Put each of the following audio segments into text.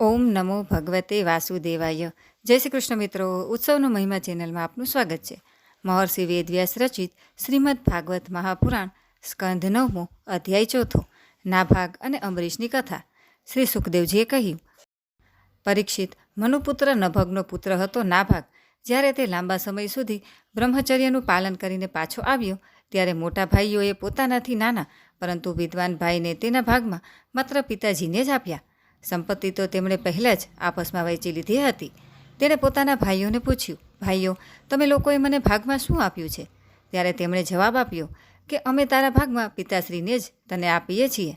ઓમ નમો ભગવતે વાસુદેવાય. જય શ્રી કૃષ્ણ મિત્રો, ઉત્સવનો મહિમા ચેનલમાં આપનું સ્વાગત છે. મહર્ષિ વેદવ્યાસ રચિત શ્રીમદ ભાગવત મહાપુરાણ સ્કંધ નવમો અધ્યાય ચોથો, નાભાગ અને અંબરીશની કથા. શ્રી સુખદેવજીએ કહ્યું, પરીક્ષિત મનુપુત્ર નભગનો પુત્ર હતો નાભાગ. જ્યારે તે લાંબા સમય સુધી બ્રહ્મચર્યનું પાલન કરીને પાછો આવ્યો, ત્યારે મોટા ભાઈઓએ પોતાનાથી નાના, પરંતુ વિદ્વાન ભાઈને તેના ભાગમાં માત્ર પિતાજીને જ આપ્યા. સંપત્તિ તો તેમણે પહેલાં જ આપસમાં વહેંચી લીધી હતી. તેણે પોતાના ભાઈઓને પૂછ્યું, ભાઈઓ, તમે લોકોએ મને ભાગમાં શું આપ્યું છે? ત્યારે તેમણે જવાબ આપ્યો કે, અમે તારા ભાગમાં પિતાશ્રીને જ તને આપીએ છીએ.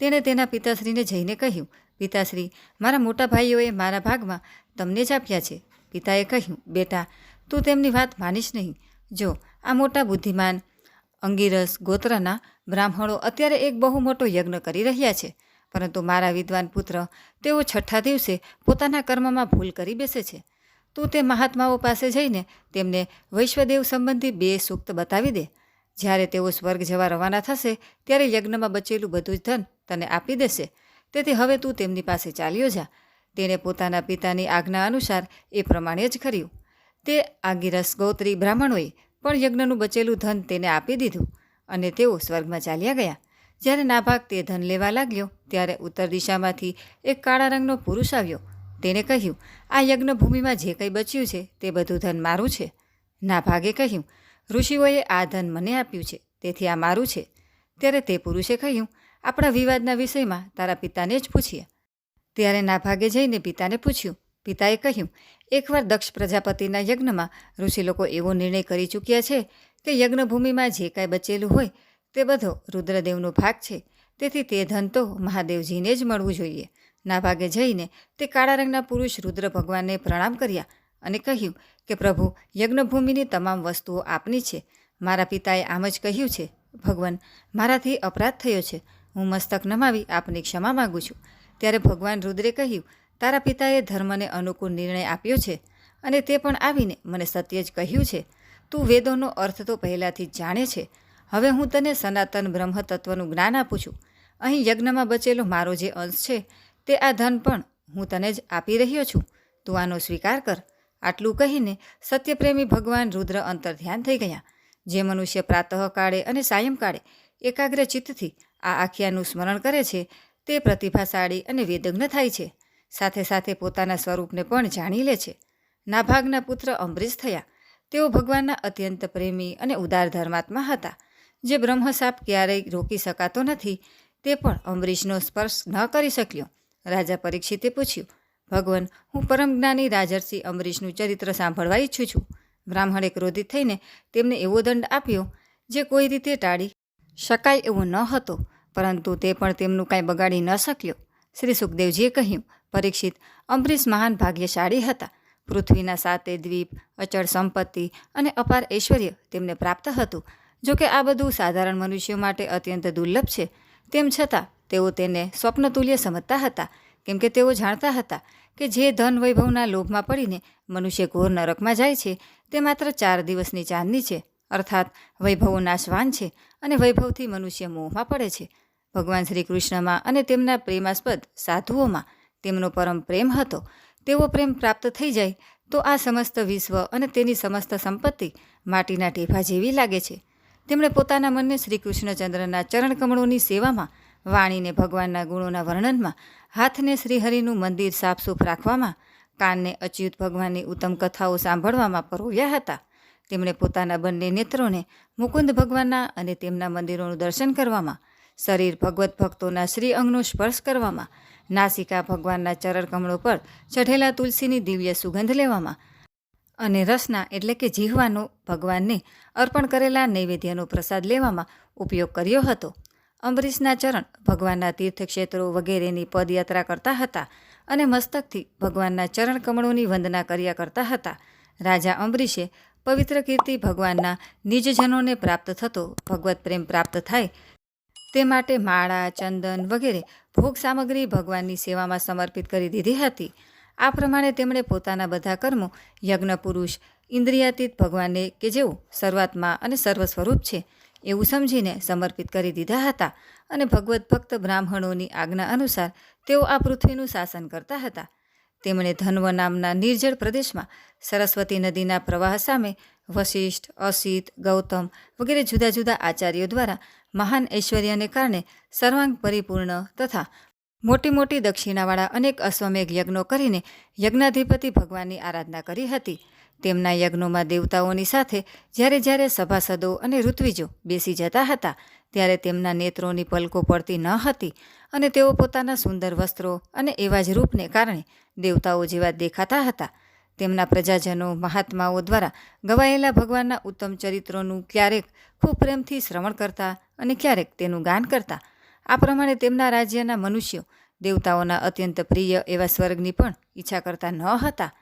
તેણે તેના પિતાશ્રીને જઈને કહ્યું, પિતાશ્રી, મારા મોટા ભાઈઓએ મારા ભાગમાં તમને જ આપ્યા છે. પિતાએ કહ્યું, બેટા, તું તેમની વાત માનીશ નહીં. જો, આ મોટા બુદ્ધિમાન અંગીરસ ગોત્રના બ્રાહ્મણો અત્યારે એક બહુ મોટો યજ્ઞ કરી રહ્યા છે. પરંતુ મારા વિદ્વાન પુત્ર, તેઓ છઠ્ઠા દિવસે પોતાના કર્મમાં ભૂલ કરી બેસે છે. તું તે મહાત્માઓ પાસે જઈને તેમને વૈશ્વદેવ સંબંધી બે સૂક્ત બતાવી દે. જ્યારે તેઓ સ્વર્ગ જવા રવાના થશે, ત્યારે યજ્ઞમાં બચેલું બધું જ ધન તને આપી દેશે. તેથી હવે તું તેમની પાસે ચાલ્યો જા. તેણે પોતાના પિતાની આજ્ઞા અનુસાર એ પ્રમાણે જ કર્યું. તે આગિરસ ગૌત્રી બ્રાહ્મણોએ પણ યજ્ઞનું બચેલું ધન તેને આપી દીધું અને તેઓ સ્વર્ગમાં ચાલ્યા ગયા. જ્યારે નાભાગ તે ધન લેવા લાગ્યો, ત્યારે ઉત્તર દિશામાંથી એક કાળા રંગનો પુરુષ આવ્યો. તેણે કહ્યું, આ યજ્ઞભૂમિમાં જે કંઈ બચ્યું છે, તે બધું ધન મારું છે. નાભાગે કહ્યું, ઋષિઓએ આ ધન મને આપ્યું છે, તેથી આ મારું છે. ત્યારે તે પુરુષે કહ્યું, આપણા વિવાદના વિષયમાં તારા પિતાને જ પૂછીએ. ત્યારે નાભાગે જઈને પિતાને પૂછ્યું, પિતાએ કહ્યું, એકવાર દક્ષ પ્રજાપતિના યજ્ઞમાં ઋષિ લોકો એવો નિર્ણય કરી ચૂક્યા છે કે યજ્ઞભૂમિમાં જે કાંઈ બચેલું હોય તે બધો રુદ્રદેવનો ભાગ છે. તેથી તે ધન તો મહાદેવજીને જ મળવું જોઈએ. ના ભાગે જઈને તે કાળા રંગના પુરુષ રુદ્ર ભગવાનને પ્રણામ કર્યા અને કહ્યું કે, પ્રભુ, યજ્ઞભૂમિની તમામ વસ્તુઓ આપની છે. મારા પિતાએ આમ જ કહ્યું છે, ભગવાન, મારાથી અપરાધ થયો છે. હું મસ્તક નમાવી આપની ક્ષમા માગું છું. ત્યારે ભગવાન રુદ્રે કહ્યું, તારા પિતાએ ધર્મને અનુકૂળ નિર્ણય આપ્યો છે અને તે પણ આવીને મને સત્ય જ કહ્યું છે. તું વેદોનો અર્થ તો પહેલાંથી જાણે છે. હવે હું તને સનાતન બ્રહ્મ તત્વનું જ્ઞાન આપું છું. અહીં યજ્ઞમાં બચેલો મારો જે અંશ છે, તે આ ધન પણ હું તને જ આપી રહ્યો છું. તું આનો સ્વીકાર કર. આટલું કહીને સત્યપ્રેમી ભગવાન રુદ્ર અંતર ધ્યાન થઈ ગયા. જે મનુષ્ય પ્રાતઃકાળે અને સાયંકાળે એકાગ્ર ચિત્તથી આ આખ્યાનું સ્મરણ કરે છે, તે પ્રતિભાશાળી અને વેદજ્ઞ થાય છે. સાથે સાથે પોતાના સ્વરૂપને પણ જાણી લે છે. નાભાગના પુત્ર અંબરીશ થયા. તેઓ ભગવાનના અત્યંત પ્રેમી અને ઉદાર ધર્માત્મા હતા. જે બ્રહ્મસાપ ક્યારેય રોકી શકાતો નથી, તે પણ અંબરીશનો સ્પર્શ ન કરી શક્યો. રાજા પરીક્ષિતે પૂછ્યું, ભગવાન, હું પરમજ્ઞાની રાજર્ષિ અંબરીશનું ચરિત્ર સાંભળવા ઈચ્છું છું. બ્રાહ્મણે ક્રોધિત થઈને તેમને એવો દંડ આપ્યો, જે કોઈ રીતે ટાળી શકાય એવો ન હતો, પરંતુ તે પણ તેમનું કાંઈ બગાડી ન શક્યો. શ્રી સુખદેવજીએ કહ્યું, પરીક્ષિત, અંબરીશ મહાન ભાગ્યશાળી હતા. પૃથ્વીના સાતે દ્વીપ, અચળ સંપત્તિ અને અપાર ઐશ્વર્ય તેમને પ્રાપ્ત હતું. જોકે આ બધું સાધારણ મનુષ્યો માટે અત્યંત દુર્લભ છે. તેમ છતાં, તેઓ તેને સ્વપ્નતુલ્ય સમજતા હતા. કેમ કે તેઓ જાણતા હતા કે જે ધન વૈભવના લોભમાં પડીને મનુષ્ય ઘોર નરકમાં જાય છે, તે માત્ર ચાર દિવસની ચાંદની છે, અર્થાત વૈભવો નાશવાન છે અને વૈભવથી મનુષ્ય મોહમાં પડે છે. ભગવાન શ્રી કૃષ્ણમાં અને તેમના પ્રેમાસ્પદ સાધુઓમાં તેમનો પરમ પ્રેમ હતો. તેવો પ્રેમ પ્રાપ્ત થઈ જાય તો આ સમસ્ત વિશ્વ અને તેની સમસ્ત સંપત્તિ માટીના ટેભા જેવી લાગે છે. તેમણે પોતાના મનને શ્રી કૃષ્ણચંદ્રના ચરણકમળોની સેવામાં વાણીને ભગવાનના ગુણોના વર્ણનમાં હાથને શ્રીહરિનું મંદિર સાફસૂફ રાખવામાં, કાનને અચ્યુત ભગવાનની ઉત્તમ કથાઓ સાંભળવામાં પરોવ્યા હતા. તેમણે પોતાના બંને નેત્રોને મુકુંદ ભગવાનના અને તેમના મંદિરોનું દર્શન કરવામાં, શરીર ભગવત ભક્તોના શ્રી અંગનો સ્પર્શ કરવામાં, નાસિકા ભગવાનના ચરણકમળો પર ચઢેલા તુલસીની દિવ્ય સુગંધ લેવામાં અને રસના એટલે કે જીહવાનો ભગવાનને અર્પણ કરેલા નૈવેદ્યનો પ્રસાદ લેવામાં ઉપયોગ કર્યો હતો. અંબરીશના ચરણ ભગવાનના તીર્થક્ષેત્રો વગેરેની પદયાત્રા કરતા હતા અને મસ્તકથી ભગવાનના ચરણ કમળોની વંદના કર્યા કરતા હતા. રાજા અંબરીશે પવિત્ર કીર્તિ ભગવાનના નિજજનોને પ્રાપ્ત થતો ભગવત પ્રેમ પ્રાપ્ત થાય તે માટે માળા, ચંદન વગેરે ભોગ સામગ્રી ભગવાનની સેવામાં સમર્પિત કરી દીધી હતી. આ પ્રમાણે તેમણે પોતાના બધા કર્મો યજ્ઞ પુરુષ ઇન્દ્રિયાતીત ભગવાનને કે જેઓ શરૂઆતમાં અને સર્વ સ્વરૂપ છે, એવું સમજીને સમર્પિત કરી દીધા હતા અને ભગવત ભક્ત બ્રાહ્મણોની આજ્ઞા અનુસાર તેઓ આ પૃથ્વીનું શાસન કરતા હતા. તેમણે ધન્વ નામના નિર્જળ પ્રદેશમાં સરસ્વતી નદીના પ્રવાહ સામે વશિષ્ઠ અસિત, ગૌતમ વગેરે જુદા જુદા આચાર્યો દ્વારા મહાન ઐશ્વર્યને કારણે સર્વાંગ પરિપૂર્ણ તથા મોટી મોટી દક્ષિણાવાળા અનેક અશ્વમેઘ યજ્ઞો કરીને યજ્ઞાધિપતિ ભગવાનની આરાધના કરી હતી. તેમના યજ્ઞોમાં દેવતાઓની સાથે જ્યારે જ્યારે સભાસદો અને ઋત્વિજો બેસી જતા હતા, ત્યારે તેમના નેત્રોની પલકો પડતી ન હતી અને તેઓ પોતાના સુંદર વસ્ત્રો અને એવા જ રૂપને કારણે દેવતાઓ જેવા દેખાતા હતા. તેમના પ્રજાજનો, મહાત્માઓ દ્વારા ગવાયેલા ભગવાનના ઉત્તમ ચરિત્રોનું ક્યારેક ખૂબ પ્રેમથી શ્રવણ કરતા અને ક્યારેક તેનું ગાન કરતા આ પ્રમાણે તેમના રાજ્યના મનુષ્યો, દેવતાઓના અત્યંત પ્રિય એવા સ્વર્ગની પણ ઈચ્છા કરતા ન હતા.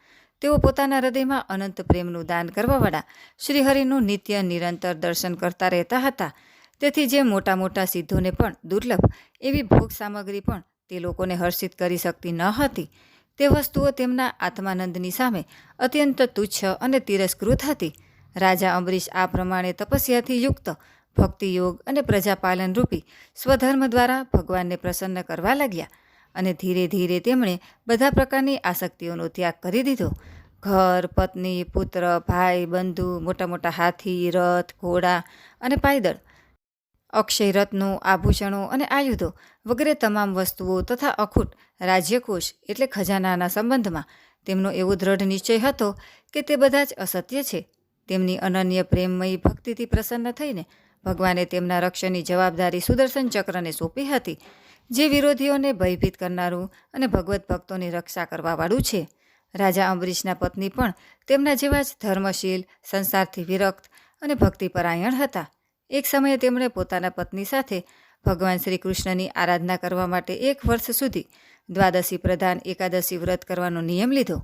તેઓ પોતાના હૃદયમાં અનંત પ્રેમનું દાન કરવાવાળા, શ્રીહરિનું નિત્ય નિરંતર દર્શન કરતા રહેતા હતા. તેથી જે મોટા મોટા સિદ્ધોને પણ દુર્લભ એવી ભોગ સામગ્રી પણ તે લોકોને હર્ષિત કરી શકતી ન હતી. તે વસ્તુઓ તેમના આત્માનંદની સામે અત્યંત તુચ્છ અને તિરસ્કૃત હતી. રાજા અંબરીશ આ પ્રમાણે તપસ્યાથી યુક્ત ભક્તિયોગ અને પ્રજાપાલન રૂપી સ્વધર્મ દ્વારા ભગવાનને પ્રસન્ન કરવા લાગ્યા અને ધીરે ધીરે તેમણે બધા પ્રકારની આસક્તિઓનો ત્યાગ કરી દીધો. ઘર, પત્ની, પુત્ર, ભાઈ, બંધુ, મોટા મોટા હાથી, રથ, ઘોડા અને પાયદળ, અક્ષય રત્નો આભૂષણો અને આયુધો વગેરે તમામ વસ્તુઓ તથા અખૂટ રાજ્યકોષ એટલે ખજાનાના સંબંધમાં. તેમનો એવો દ્રઢ નિશ્ચય હતો કે તે બધા જ અસત્ય છે. તેમની અનન્ય પ્રેમમયી ભક્તિથી પ્રસન્ન થઈને ભગવાને તેમના રક્ષણની જવાબદારી સુદર્શન ચક્રને સોંપી હતી, જે વિરોધીઓને ભયભીત કરનારું અને ભગવત ભક્તોની રક્ષા કરવાવાળું છે. રાજા અંબરીશના પત્ની પણ તેમના જેવા જ ધર્મશીલ, સંસારથી વિરક્ત અને ભક્તિપરાયણ હતા. એક સમયે તેમણે પોતાના પત્ની સાથે ભગવાન શ્રી કૃષ્ણની આરાધના કરવા માટે એક વર્ષ સુધી દ્વાદશી પ્રધાન, એકાદશી વ્રત કરવાનો નિયમ લીધો.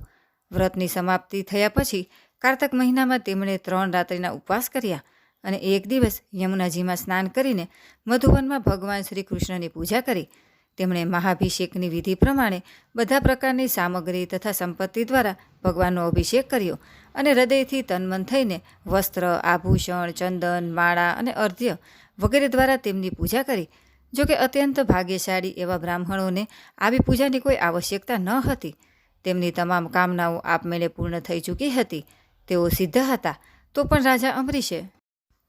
વ્રતની સમાપ્તિ થયા પછી કારતક મહિનામાં તેમણે ત્રણ રાત્રિના ઉપવાસ કર્યા. અને એક દિવસ યમુનાજીમાં સ્નાન કરીને મધુવનમાં ભગવાન શ્રી કૃષ્ણની પૂજા કરી. તેમણે મહાભિષેકની વિધિ પ્રમાણે બધા પ્રકારની સામગ્રી તથા સંપત્તિ દ્વારા ભગવાનનો અભિષેક કર્યો અને હૃદયથી તન્મન થઈને વસ્ત્ર, આભૂષણ, ચંદન, માળા અને અર્ધ્ય વગેરે દ્વારા તેમની પૂજા કરી. જોકે અત્યંત ભાગ્યશાળી એવા બ્રાહ્મણોને આવી પૂજાની કોઈ આવશ્યકતા ન હતી. તેમની તમામ કામનાઓ આપમેળે પૂર્ણ થઈ ચૂકી હતી. તેઓ સિદ્ધ હતા. તો પણ રાજા અંબરીશે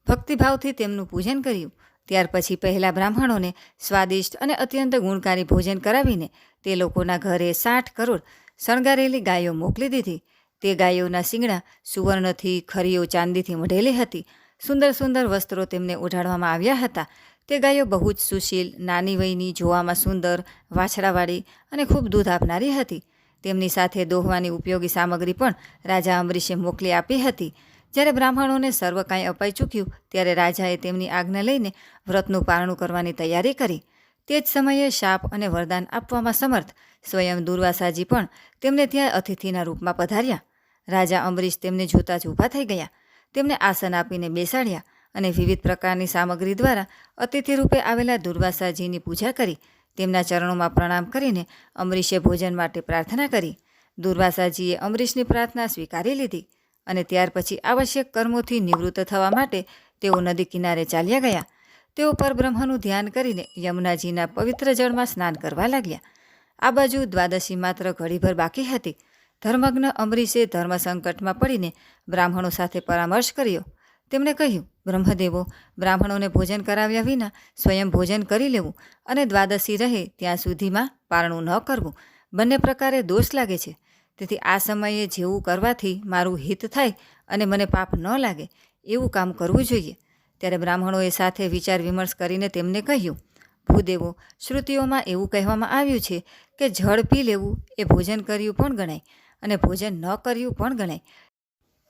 ભક્તિભાવથી તેમનું પૂજન કર્યું. ત્યાર પછી પહેલાં બ્રાહ્મણોને સ્વાદિષ્ટ અને અત્યંત ગુણકારી ભોજન કરાવીને તે લોકોના ઘરે સાઠ કરોડ શણગારેલી ગાયો મોકલી દીધી. તે ગાયોના શિંગડા સુવર્ણથી, ખરીઓ ચાંદીથી મઢેલી હતી. સુંદર સુંદર વસ્ત્રો તેમને ઓઢાડવામાં આવ્યા હતા. તે ગાયો બહુ જ સુશીલ, નાની વયની, જોવામાં સુંદર, વાછડાવાળી અને ખૂબ દૂધ આપનારી હતી. તેમની સાથે દોહવાની ઉપયોગી સામગ્રી પણ રાજા અમરીશે મોકલી આપી હતી. જ્યારે બ્રાહ્મણોને સર્વ કાંઈ અપાઈ ચૂક્યું, ત્યારે રાજાએ તેમની આજ્ઞા લઈને વ્રતનું પારણું કરવાની તૈયારી કરી. તે જ સમયે શાપ અને વરદાન આપવામાં સમર્થ, સ્વયં દુર્વાસાજી પણ તેમને ત્યાં અતિથિના રૂપમાં પધાર્યા. રાજા અંબરીશ તેમને જોતા જ ઊભા થઈ ગયા. તેમને આસન આપીને બેસાડ્યા અને વિવિધ પ્રકારની સામગ્રી દ્વારા અતિથિ રૂપે આવેલા દુર્વાસાજીની પૂજા કરી. તેમના ચરણોમાં પ્રણામ કરીને અમરીશે ભોજન માટે પ્રાર્થના કરી. દુર્વાસાજીએ અમરીશની પ્રાર્થના સ્વીકારી લીધી. અને ત્યાર પછી આવશ્યક કર્મોથી નિવૃત્ત થવા માટે તેઓ નદી કિનારે ચાલ્યા ગયા. તેઓ પરબ્રહ્મનું ધ્યાન કરીને યમુનાજીના પવિત્ર જળમાં સ્નાન કરવા લાગ્યા. આ બાજુ દ્વાદશી માત્ર ઘડીભર બાકી હતી. ધર્મજ્ઞ અમરીશે ધર્મ સંકટમાં પડીને બ્રાહ્મણો સાથે પરામર્શ કર્યો. તેમણે કહ્યું, બ્રહ્મદેવો, બ્રાહ્મણોને ભોજન કરાવ્યા વિના સ્વયં ભોજન કરી લેવું અને દ્વાદશી રહે ત્યાં સુધીમાં પારણું ન કરવું. બંને પ્રકારે દોષ લાગે છે. તેથી આ સમયે જેવું કરવાથી મારું હિત થાય અને મને પાપ ન લાગે, એવું કામ કરવું જોઈએ. ત્યારે બ્રાહ્મણોએ સાથે વિચાર વિમર્શ કરીને તેમને કહ્યું, ભૂદેવો, શ્રુતિઓમાં એવું કહેવામાં આવ્યું છે કે જળ પી લેવું એ ભોજન કર્યું પણ ગણાય અને ભોજન ન કર્યું પણ ગણાય.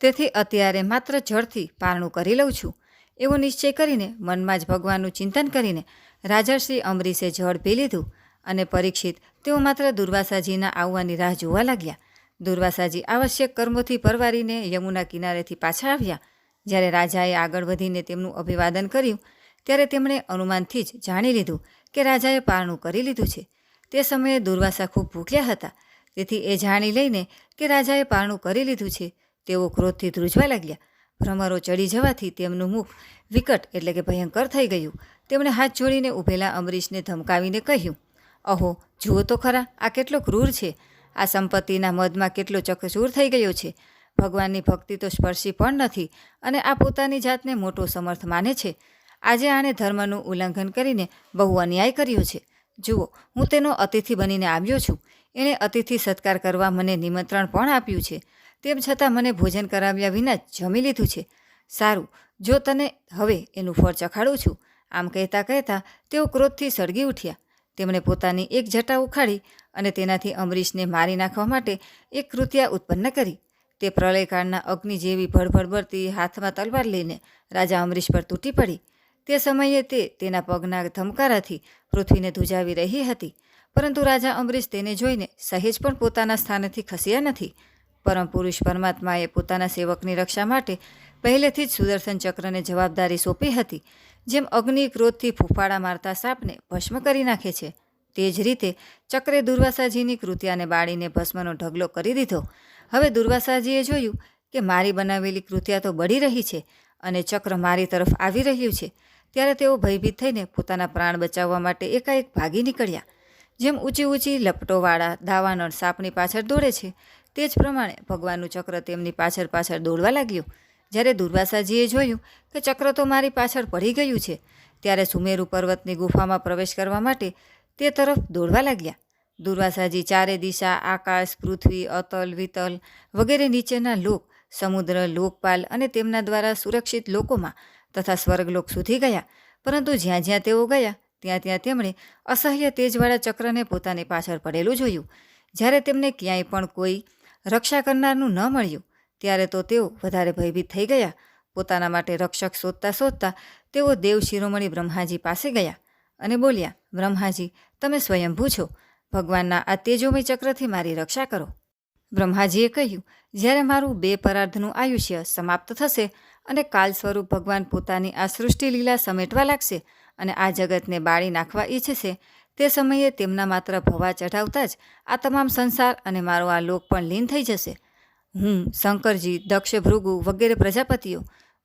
તેથી અત્યારે માત્ર જળથી પારણું કરી લઉં છું. એવો નિશ્ચય કરીને મનમાં જ ભગવાનનું ચિંતન કરીને રાજાશ્રી અમરીશે જળ પી લીધું અને પરીક્ષિત તેઓ માત્ર દુર્વાસાજીના આવવાની રાહ જોવા લાગ્યા. દુર્વાસાજી આવશ્યક કર્મોથી પરવારીને યમુના કિનારેથી પાછા આવ્યા. જ્યારે રાજાએ આગળ વધીને તેમનું અભિવાદન કર્યું, ત્યારે તેમણે અનુમાનથી જ જાણી લીધું કે રાજાએ પારણું કરી લીધું છે. તે સમયે દુર્વાસા ખૂબ ભૂખ્યા હતા. તેથી એ જાણી લઈને કે રાજાએ પારણું કરી લીધું છે, તેઓ ક્રોધથી ધ્રુજવા લાગ્યા. ભ્રમરો ચડી જવાથી તેમનું મુખ વિકટ એટલે કે ભયંકર થઈ ગયું. તેમણે હાથ જોડીને ઊભેલા અમરીશને ધમકાવીને કહ્યું, અહો, જુઓ તો ખરા, આ કેટલો ક્રૂર છે. આ સંપત્તિના મદમાં કેટલો ચકચૂર થઈ ગયો છે? ભગવાનની ભક્તિ તો સ્પર્શી પણ નથી અને આ પોતાની જાતને મોટો સમર્થ માને છે. આજે આણે ધર્મનું ઉલ્લંઘન કરીને બહુ અન્યાય કર્યો છે. જુઓ, હું તેનો અતિથિ બનીને આવ્યો છું. એણે અતિથિ સત્કાર કરવા મને નિમંત્રણ પણ આપ્યું છે. તેમ છતાં મને ભોજન કરાવ્યા વિના જમી લીધું છે. સારું, જો તને હવે એનું ફળ ચખાડું છું. આમ કહેતા કહેતા તેઓ ક્રોધથી સળગી ઉઠ્યા. તેમણે પોતાની એક જટા ઉખાડી અને તેનાથી અમરીશને મારી નાખવા માટે એક કૃત્યા ઉત્પન્ન કરી. તે પ્રલયકાળના અગ્નિ જેવી ભડભડ હાથમાં તલવાર લઈને રાજા અમરીશ પર તૂટી પડી. તે સમયે તે તેના પગના ધમકારાથી પૃથ્વીને ધુજાવી રહી હતી. પરંતુ રાજા અમરીશ તેને જોઈને સહેજ પણ પોતાના સ્થાનેથી ખસ્યા નથી. પરમ પુરુષ પરમાત્માએ પોતાના સેવકની રક્ષા માટે પહેલેથી જ સુદર્શન ચક્રને જવાબદારી સોંપી હતી, જેમ અગ્નિ ક્રોધથી ફૂફાડા મારતા સાપને ભસ્મ કરી નાખે છે. તે જ રીતે ચક્રે દુર્વાસાજીની કૃત્યાને બાળીને ભસ્મનો ઢગલો કરી દીધો. હવે દુર્વાસાજીએ જોયું કે મારી બનાવેલી કૃત્યા તો બળી રહી છે અને ચક્ર મારી તરફ આવી રહ્યું છે, ત્યારે તેઓ ભયભીત થઈને પોતાના પ્રાણ બચાવવા માટે એકાએક ભાગી નીકળ્યા. જેમ ઊંચી ઊંચી લપટોવાળા દાવાનળ સાપની પાછળ દોડે છે, તે જ પ્રમાણે ભગવાનનું ચક્ર તેમની પાછળ પાછળ દોડવા લાગ્યું. જ્યારે દુર્વાસાજીએ જોયું કે ચક્ર તો મારી પાછળ પડી ગયું છે, ત્યારે સુમેરુ પર્વતની ગુફામાં પ્રવેશ કરવા માટે તે તરફ દોડવા લાગ્યા. દુર્વાસાજી ચારે દિશા, આકાશ, પૃથ્વી, અતલ, વિતલ વગેરે નીચેના લોક, સમુદ્ર, લોકપાલ અને તેમના દ્વારા સુરક્ષિત લોકોમાં તથા સ્વર્ગલોક સુધી ગયા. પરંતુ જ્યાં જ્યાં તેઓ ગયા, ત્યાં ત્યાં તેમણે અસહ્ય તેજવાળા ચક્રને પોતાની પાછળ પડેલું જોયું. જ્યારે તેમને ક્યાંય પણ કોઈ રક્ષા કરનારનું ન મળ્યું, ત્યારે તો તેઓ વધારે ભયભીત થઈ ગયા. પોતાના માટે રક્ષક શોધતા શોધતા તેઓ દેવ શિરોમણી બ્રહ્માજી પાસે ગયા. અને બોલ્યા, બ્રહ્માજી, તમે સ્વયંભૂ છો. ભગવાનના આ તેજોમય ચક્રથી મારી રક્ષા કરો. બ્રહ્માજીએ કહ્યું, જ્યારે મારું બે પરાર્ધનું આયુષ્ય સમાપ્ત થશે અને કાલ સ્વરૂપ ભગવાન પોતાની આ સૃષ્ટિ લીલા સમેટવા લાગશે અને આ જગતને બાળી નાખવા ઈચ્છશે, તે સમયે તેમના માત્ર ભવા ચઢાવતા જ આ તમામ સંસાર અને મારો આ લોક પણ લીન થઈ જશે. હું, શંકરજી દક્ષ ભૃગુ વગેરે પ્રજાપતિઓ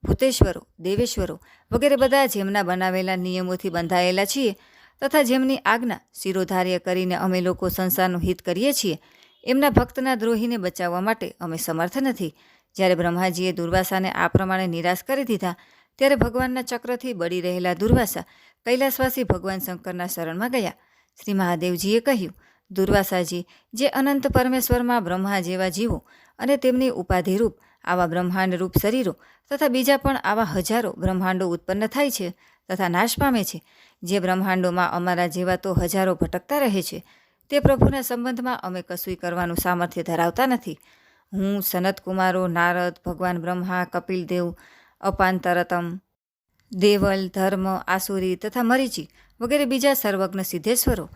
ભૂતેશ્વરો, દેવેશ્વરો વગેરે બધા જેમના બનાવેલા નિયમોથી બંધાયેલા છીએ તથા જેમની આજ્ઞા શિરોધાર્ય કરીને અમે લોકો સંસારનું હિત કરીએ છીએ, એમના ભક્તના દ્રોહીને બચાવવા માટે અમે સમર્થ નથી. જ્યારે બ્રહ્માજીએ દુર્વાસાને આ પ્રમાણે નિરાશ કરી દીધા, ત્યારે ભગવાનના ચક્રથી બળી રહેલા દુર્વાસા કૈલાસવાસી ભગવાન શંકરના શરણમાં ગયા. શ્રી મહાદેવજીએ કહ્યું, દુર્વાસાજી, જે અનંત પરમેશ્વરમાં બ્રહ્મા જેવા જીવો અને તેમની ઉપાધિરૂપ આવા બ્રહ્માંડ રૂપ શરીરો તથા બીજા પણ આવા હજારો બ્રહ્માંડો ઉત્પન્ન થાય છે તથા નાશ પામે છે. જે બ્રહ્માંડોમાં અમારા જેવા તો હજારો ભટકતા રહે છે, તે પ્રભુના સંબંધમાં અમે કશુંય કરવાનું સામર્થ્ય ધરાવતા નથી. હું સનત કુમારો નારદ, ભગવાન બ્રહ્મા, કપિલદેવ, અપાંતરતમ, દેવલ, ધર્મ, આસુરી તથા મરીચી વગેરે બીજા સર્વજ્ઞ સિદ્ધેશ્વરો.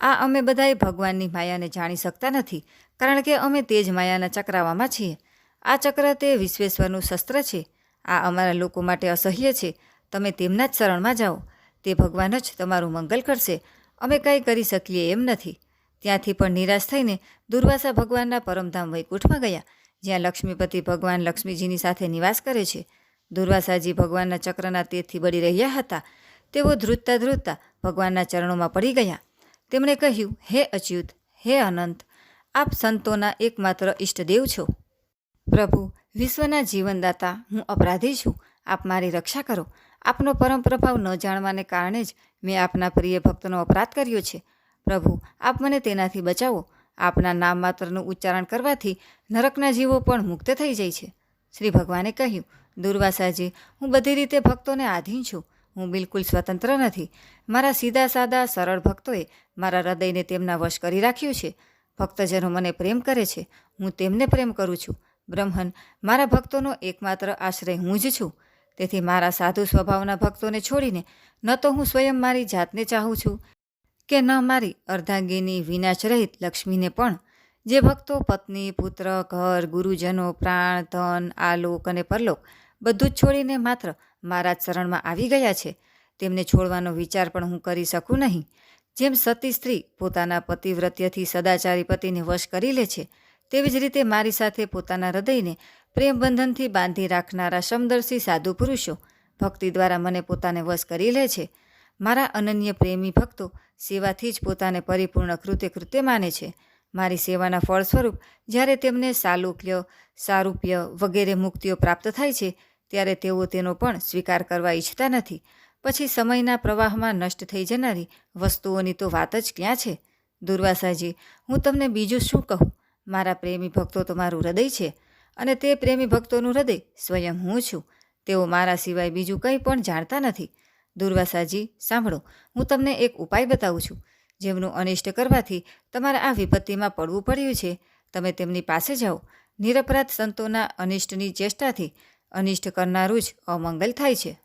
આ અમે બધાએ ભગવાનની માયાને જાણી શકતા નથી, કારણ કે અમે તે જ માયાના ચક્રાવામાં છીએ. આ ચક્ર તે વિશ્વેશ્વરનું શસ્ત્ર છે. આ અમારા લોકો માટે અસહ્ય છે. તમે તેમના જ શરણમાં જાઓ. તે ભગવાન જ તમારું મંગલ કરશે. અમે કંઈ કરી શકીએ એમ નથી. ત્યાંથી પણ નિરાશ થઈને દુર્વાસા ભગવાનના પરમધામ વૈકુંઠમાં ગયા, જ્યાં લક્ષ્મીપતિ ભગવાન લક્ષ્મીજીની સાથે નિવાસ કરે છે. દુર્વાસાજી ભગવાનના ચક્રના તેજથી બળી રહ્યા હતા. તેઓ ધ્રુજતા ધ્રુજતા ભગવાનના ચરણોમાં પડી ગયા. તેમણે કહ્યું, હે અચ્યુત, હે અનંત, આપ સંતોના એકમાત્ર ઈષ્ટદેવ છો. પ્રભુ, વિશ્વના જીવનદાતા, હું અપરાધી છું. આપ મારી રક્ષા કરો. આપનો પરમ પ્રભાવ ન જાણવાને કારણે જ મેં આપના પ્રિય ભક્તનો અપરાધ કર્યો છે. પ્રભુ, આપ મને તેનાથી બચાવો. આપના નામ માત્રનું ઉચ્ચારણ કરવાથી નરકના જીવો પણ મુક્ત થઈ જાય છે. શ્રી ભગવાને કહ્યું દુર્વાસાજી હું બધી રીતે ભક્તોને આધીન છું. હું બિલકુલ સ્વતંત્ર નથી. મારા સીધા સાદા સરળ ભક્તોએ મારા હૃદયને તેમના વશ કરી રાખ્યું છે. ભક્તજનો મને પ્રેમ કરે છે. હું તેમને પ્રેમ કરું છું. બ્રહ્મન, મારા ભક્તોનો એકમાત્ર આશ્રય હું જ છું. તેથી મારા સાધુ સ્વભાવના ભક્તોને છોડીને ન તો હું સ્વયં મારી જાતને ચાહું છું કે ન મારી અર્ધાંગીની વિનાશ રહિત લક્ષ્મીને પણ. જે ભક્તો પત્ની, પુત્ર, ઘર, ગુરુજનો, પ્રાણ, ધન, આલોક અને પરલોક બધું જ છોડીને માત્ર મારા જ શરણમાં આવી ગયા છે. તેમને છોડવાનો વિચાર પણ હું કરી શકું નહીં. જેમ સતી સ્ત્રી પોતાના પતિવ્રત્યથી સદાચારી પતિને વશ કરી લે છે તેવી જ રીતે મારી સાથે પોતાના હૃદયને પ્રેમ બંધનથી બાંધી રાખનારા સમદર્શી સાધુ પુરુષો ભક્તિ દ્વારા મને પોતાને વશ કરી લે છે. મારા અનન્ય પ્રેમી ભક્તો સેવાથી જ પોતાને પરિપૂર્ણ કૃત્ય કૃત્ય માને છે. મારી સેવાના ફળ સ્વરૂપ જ્યારે તેમને સાલુક્ય, સારૂપ્ય વગેરે મુક્તિઓ પ્રાપ્ત થાય છે, ત્યારે તેઓ તેનો પણ સ્વીકાર કરવા ઈચ્છતા નથી. પછી સમયના પ્રવાહમાં નષ્ટ થઈ જનારી વસ્તુઓની તો વાત જ ક્યાં છે? દુર્વાસાજી, હું તમને બીજું શું કહું? મારા પ્રેમી ભક્તો તો મારું હૃદય છે અને તે પ્રેમી ભક્તોનું હૃદય સ્વયં હું છું. તેઓ મારા સિવાય બીજું કંઈ પણ જાણતા નથી. દુર્વાસાજી, સાંભળો, હું તમને એક ઉપાય બતાવું છું. જેમનું અનિષ્ટ કરવાથી તમારે આ વિપત્તિમાં પડવું પડ્યું છે. તમે તેમની પાસે જાઓ. નિરપરાધ સંતોના અનિષ્ટની ચેષ્ટાથી અનિષ્ટ કરનારું જ અમંગલ થાય છે.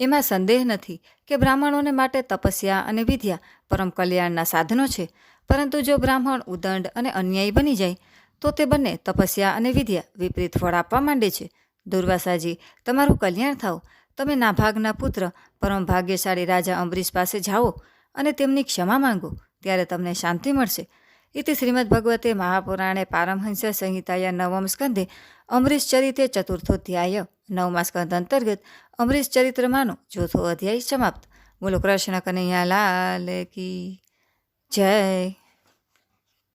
એમાં સંદેહ નથી કે બ્રાહ્મણોને માટે તપસ્યા અને વિદ્યા પરમ કલ્યાણના સાધનો છે. પરંતુ જો બ્રાહ્મણ ઉદંડ અને અન્યાયી બની જાય, તો તે બંને તપસ્યા અને વિદ્યા વિપરીત ફળ આપવા માંડે છે. દુર્વાસાજી, તમારું કલ્યાણ થાવ. તમે નાભાગના પુત્ર, પરમ ભાગ્યશાળી રાજા અંબરીશ પાસે જાઓ અને તેમની ક્ષમા માંગો, ત્યારે તમને શાંતિ મળશે. ઇતિ શ્રીમદ ભગવતે મહાપુરાણે પારમહંસ સંહિતાયા નવમ સ્કંધે અમરીશ ચરિતે ચતુર્થોધ્યાય નવમા સ્કંદ અંતર્ગત અમરીશ ચરિત્રમાંનો ચોથો અધ્યાય સમાપ્ત. બોલો કૃષ્ણ કનૈયા લાલ કી. જય